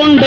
கொண்ட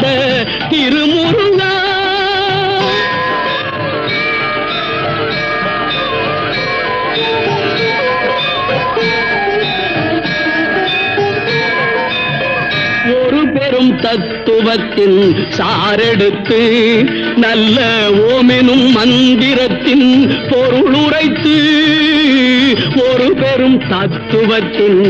கொண்ட திருமுருகா. ஒரு பெரும் தத்துவத்தின் சாரெடுத்து நல்ல ஓமெனும் மந்திரத்தின் பொருளுரைத்து ஒரு பெரும் தத்துவத்தின்